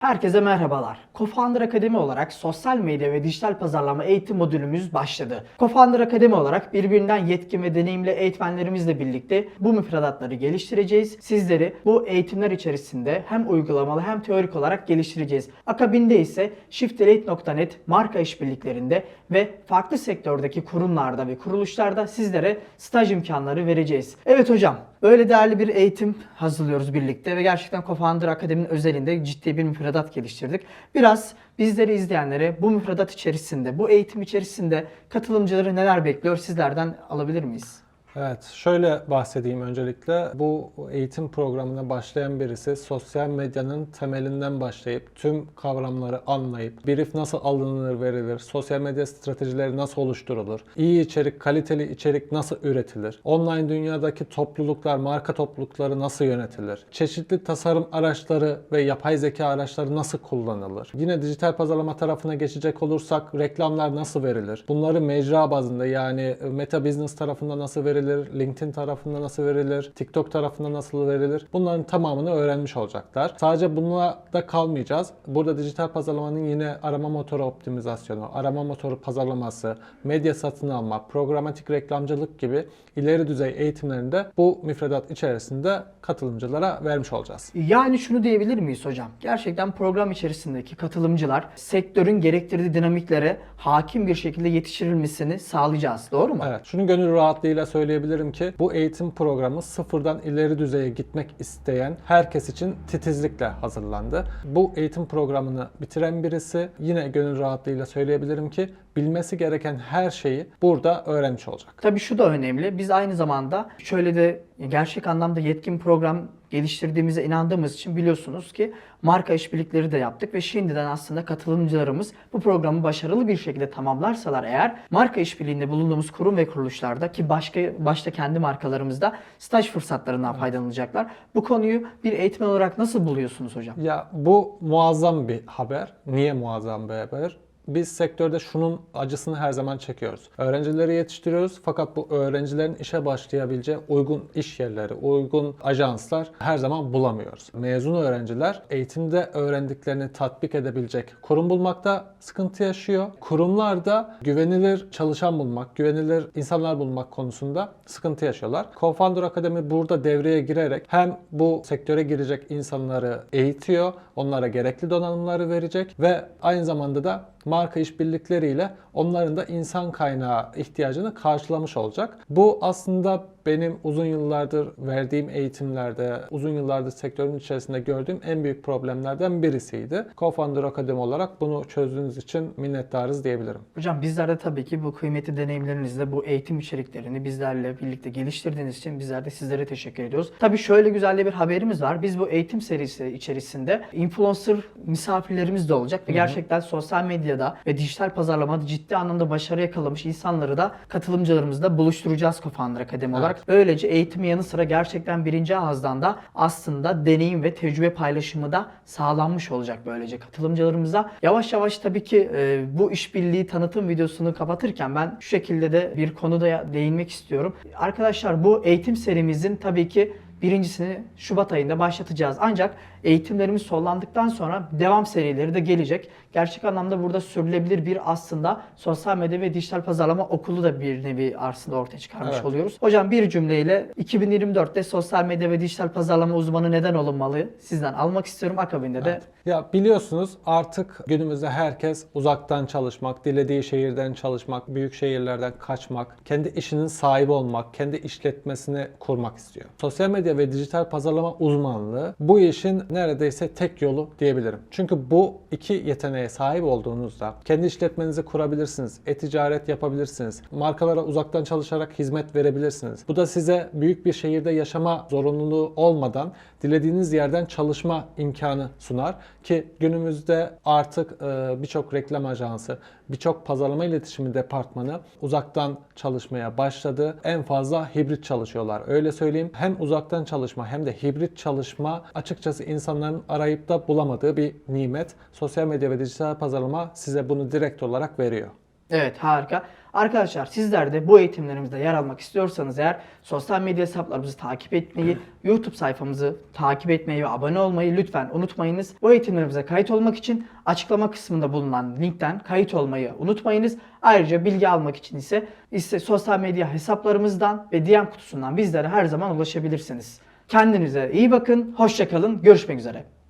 Herkese merhabalar. Cofounder Akademi olarak sosyal medya ve dijital pazarlama eğitim modülümüz başladı. Cofounder Akademi olarak birbirinden yetkin ve deneyimli eğitmenlerimizle birlikte bu müfredatları geliştireceğiz. Sizleri bu eğitimler içerisinde hem uygulamalı hem teorik olarak geliştireceğiz. Akabinde ise shiftelate.net marka işbirliklerinde ve farklı sektördeki kurumlarda ve kuruluşlarda sizlere staj imkanları vereceğiz. Evet hocam, böyle değerli bir eğitim hazırlıyoruz birlikte ve gerçekten Cofounder Akademi'nin özelinde ciddi bir müfredat geliştirdik. Biraz bizleri izleyenlere bu müfredat içerisinde, bu eğitim içerisinde katılımcıları neler bekliyor sizlerden alabilir miyiz? Evet, şöyle bahsedeyim öncelikle. Bu eğitim programına başlayan birisi sosyal medyanın temelinden başlayıp tüm kavramları anlayıp brief nasıl alınır verilir, sosyal medya stratejileri nasıl oluşturulur, iyi içerik, kaliteli içerik nasıl üretilir, online dünyadaki topluluklar, marka toplulukları nasıl yönetilir, çeşitli tasarım araçları ve yapay zeka araçları nasıl kullanılır, yine dijital pazarlama tarafına geçecek olursak reklamlar nasıl verilir, bunları mecra bazında yani meta business tarafında nasıl verilir, LinkedIn tarafında nasıl verilir, TikTok tarafında nasıl verilir bunların tamamını öğrenmiş olacaklar. Sadece bununla da kalmayacağız. Burada dijital pazarlamanın yine arama motoru optimizasyonu, arama motoru pazarlaması, medya satın alma, programatik reklamcılık gibi ileri düzey eğitimlerini de bu müfredat içerisinde katılımcılara vermiş olacağız. Yani şunu diyebilir miyiz hocam? Gerçekten program içerisindeki katılımcılar sektörün gerektirdiği dinamiklere hakim bir şekilde yetiştirilmesini sağlayacağız. Doğru mu? Evet, şunu gönül rahatlığıyla söyleyebilirim ki bu eğitim programı sıfırdan ileri düzeye gitmek isteyen herkes için titizlikle hazırlandı. Bu eğitim programını bitiren birisi yine gönül rahatlığıyla söyleyebilirim ki bilmesi gereken her şeyi burada öğrenmiş olacak. Tabii şu da önemli. Biz aynı zamanda şöyle de gerçek anlamda yetkin program geliştirdiğimize inandığımız için biliyorsunuz ki marka işbirlikleri de yaptık ve şimdiden aslında katılımcılarımız bu programı başarılı bir şekilde tamamlarsalar eğer marka işbirliğinde bulunduğumuz kurum ve kuruluşlarda ki başka başta kendi markalarımızda staj fırsatlarından faydalanacaklar. Bu konuyu bir eğitmen olarak nasıl buluyorsunuz hocam? Ya bu muazzam bir haber. Niye muazzam bir haber? Biz sektörde şunun acısını her zaman çekiyoruz. Öğrencileri yetiştiriyoruz fakat bu öğrencilerin işe başlayabileceği uygun iş yerleri, uygun ajanslar her zaman bulamıyoruz. Mezun öğrenciler eğitimde öğrendiklerini tatbik edebilecek kurum bulmakta sıkıntı yaşıyor. Kurumlar da güvenilir çalışan bulmak, güvenilir insanlar bulmak konusunda sıkıntı yaşıyorlar. Co-Founder Akademi burada devreye girerek hem bu sektöre girecek insanları eğitiyor, onlara gerekli donanımları verecek ve aynı zamanda da marka işbirlikleriyle onların da insan kaynağı ihtiyacını karşılamış olacak. Bu aslında benim uzun yıllardır verdiğim eğitimlerde, uzun yıllardır sektörün içerisinde gördüğüm en büyük problemlerden birisiydi. Co-Founder Akademi olarak bunu çözdüğünüz için minnettarız diyebilirim. Hocam bizler de tabii ki bu kıymetli deneyimlerinizle bu eğitim içeriklerini bizlerle birlikte geliştirdiğiniz için bizler de sizlere teşekkür ediyoruz. Tabii şöyle güzel bir haberimiz var. Biz bu eğitim serisi içerisinde influencer misafirlerimiz de olacak ve gerçekten sosyal medyada ve dijital pazarlamada ciddi anlamda başarı yakalamış insanları da katılımcılarımızla buluşturacağız Cofounder Akademi olarak. Böylece eğitimin yanı sıra gerçekten birinci ağızdan da aslında deneyim ve tecrübe paylaşımı da sağlanmış olacak böylece katılımcılarımıza. Yavaş yavaş tabii ki e, bu işbirliği tanıtım videosunu kapatırken ben şu şekilde de bir konuda değinmek istiyorum. Arkadaşlar bu eğitim serimizin tabii ki birincisini Şubat ayında başlatacağız. Ancak eğitimlerimiz sollandıktan sonra devam serileri de gelecek. Gerçek anlamda burada sürülebilir bir aslında sosyal medya ve dijital pazarlama okulu da bir nevi aslında ortaya çıkarmış Evet. oluyoruz. Hocam bir cümleyle 2024'te sosyal medya ve dijital pazarlama uzmanı neden olunmalı sizden almak istiyorum. Akabinde de Ya biliyorsunuz artık günümüzde herkes uzaktan çalışmak, dilediği şehirden çalışmak, büyük şehirlerden kaçmak, kendi işinin sahibi olmak, kendi işletmesini kurmak istiyor. Sosyal medya ve dijital pazarlama uzmanlığı bu işin neredeyse tek yolu diyebilirim. Çünkü bu iki yeteneğe sahip olduğunuzda kendi işletmenizi kurabilirsiniz, e-ticaret yapabilirsiniz, markalara uzaktan çalışarak hizmet verebilirsiniz. Bu da size büyük bir şehirde yaşama zorunluluğu olmadan dilediğiniz yerden çalışma imkanı sunar ki günümüzde artık e, birçok reklam ajansı, birçok pazarlama iletişimi departmanı uzaktan çalışmaya başladı. En fazla hibrit çalışıyorlar. Öyle söyleyeyim. Hem uzaktan çalışma hem de hibrit çalışma açıkçası insanların arayıp da bulamadığı bir nimet. Sosyal medya ve dijital pazarlama size bunu direkt olarak veriyor. Evet harika. Arkadaşlar sizler de bu eğitimlerimizde yer almak istiyorsanız eğer sosyal medya hesaplarımızı takip etmeyi, YouTube sayfamızı takip etmeyi ve abone olmayı lütfen unutmayınız. Bu eğitimlerimize kayıt olmak için açıklama kısmında bulunan linkten kayıt olmayı unutmayınız. Ayrıca bilgi almak için ise, ise sosyal medya hesaplarımızdan ve DM kutusundan bizlere her zaman ulaşabilirsiniz. Kendinize iyi bakın, hoşçakalın, görüşmek üzere.